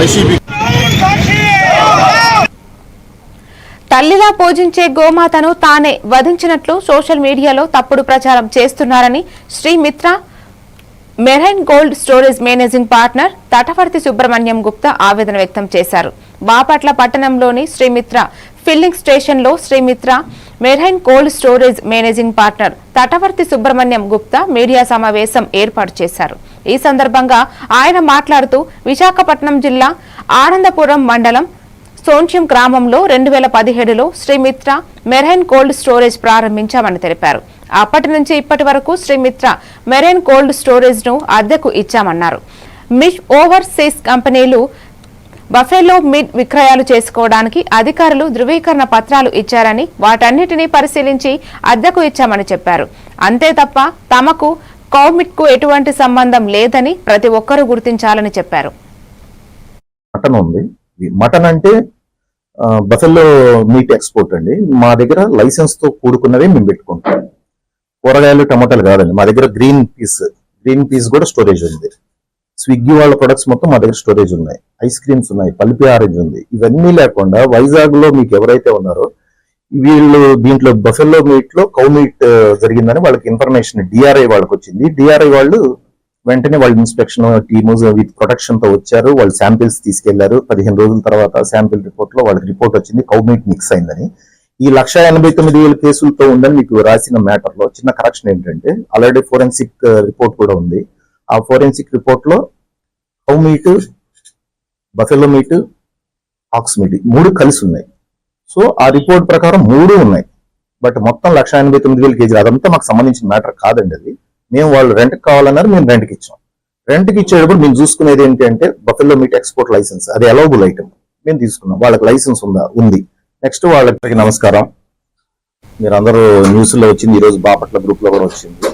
YCP తల్లిలా పూజించే గోమాతను తానే వధించినట్లు సోషల్ మీడియాలో తప్పుడు ప్రచారం చేస్తున్నారని Sri Mitra marine gold storage managing partner Tatavarthi Subrahmanyam Gupta ఆవేదన వ్యక్తం చేశారు. బాపట్ల పట్టణంలోని శ్రీమిత్ర ఫిల్లింగ్ స్టేషన్లో Srimitra marine cold storage managing partner Tatavarthi Subrahmanyam Gupta media సమావేశం ఏర్పాటు చేశారు. ఈ సందర్భంగా ఆయన మాట్లాడుతూ విశాఖపట్నం జిల్లా ఆనందపురం మండలం సోన్ష్యం గ్రామంలో రెండు వేల పదిహేడులో శ్రీమిత్ర మెరైన్ కోల్డ్ స్టోరేజ్ ప్రారంభించామని తెలిపారు. అప్పటి నుంచి ఇప్పటి వరకు శ్రీమిత్ర మెరైన్ కోల్డ్ స్టోరేజ్ను అద్దెకు ఇచ్చామన్నారు. మిష్ ఓవర్సీస్ కంపెనీలు బఫెలో మిడ్ విక్రయాలు చేసుకోవడానికి అధికారులు ధృవీకరణ పత్రాలు ఇచ్చారని వాటన్నిటినీ పరిశీలించి అద్దెకు ఇచ్చామని చెప్పారు. అంతే తప్ప తమకు కౌమిట్కు ఎటువంటి సంబంధం లేదని ప్రతి ఒక్కరూ గుర్తించాలని చెప్పారు. మటన్ ఉంది. మటన్ అంటే బఫెల్లో మీట్ ఎక్స్పోర్ట్ అండి. మా దగ్గర లైసెన్స్తో కూడుకున్నవే మేము పెట్టుకుంటాం. కూరగాయలు టమాటాలు కాదండి. మా దగ్గర గ్రీన్ పీస్ గ్రీన్ పీస్ కూడా స్టోరేజ్ ఉంది. స్విగ్గీ వాళ్ళ ప్రొడక్ట్స్ మొత్తం మా దగ్గర స్టోరేజ్ ఉన్నాయి. ఐస్ క్రీమ్స్ ఉన్నాయి పల్పి ఆరెంజ్ ఉంది. ఇవన్నీ లేకుండా వైజాగ్లో మీకు ఎవరైతే ఉన్నారో వీళ్ళు దీంట్లో బఫెల్లో మీట్లో కౌ మీట్ జరిగిందని వాళ్ళకి ఇన్ఫర్మేషన్ డిఆర్ఐ వాళ్ళకి వచ్చింది. డిఆర్ఐ వాళ్ళు వెంటనే వాళ్ళ ఇన్స్పెక్షన్ టీమ్ విత్ ప్రొటెక్షన్తో వచ్చారు. వాళ్ళు శాంపిల్స్ తీసుకెళ్ళారు. పదిహేను రోజుల తర్వాత శాంపిల్ రిపోర్ట్లో వాళ్ళకి రిపోర్ట్ వచ్చింది. కౌ మీట్ మిక్స్ అయిందని. ఈ లక్ష ఎనభై తొమ్మిది వేల కేసులతో ఉందని మీకు రాసిన మ్యాటర్లో చిన్న కరెక్షన్ ఏంటంటే ఆల్రెడీ ఫోరెన్సిక్ రిపోర్ట్ కూడా ఉంది. ఆ ఫోరెన్సిక్ రిపోర్ట్లో cow meat buffalo meat ox meat మూడు కలిసి ఉన్నాయి. సో ఆ రిపోర్ట్ ప్రకారం మూడు ఉన్నాయి. బట్ మొత్తం లక్ష ఎనభై తొమ్మిది వేల కేజీలు అదంతా మాకు సంబంధించిన మ్యాటర్ కాదండి అది. మేము వాళ్ళు రెంట్కి కావాలన్నారు మేము రెంట్కి ఇచ్చాం. రెంట్కి ఇచ్చేటప్పుడు మేము చూసుకునేది ఏంటి అంటే బఫెల్లో మీట్ ఎక్స్పోర్ట్ లైసెన్స్ అది అలౌబుల్ ఐటమ్ మేము తీసుకున్నాం. వాళ్ళకి లైసెన్స్ ఉందా? ఉంది. నెక్స్ట్ వాళ్ళకి నమస్కారం. మీరు అందరూ వచ్చింది ఈ రోజు బాపట్ల గ్రూప్లో కూడా వచ్చింది.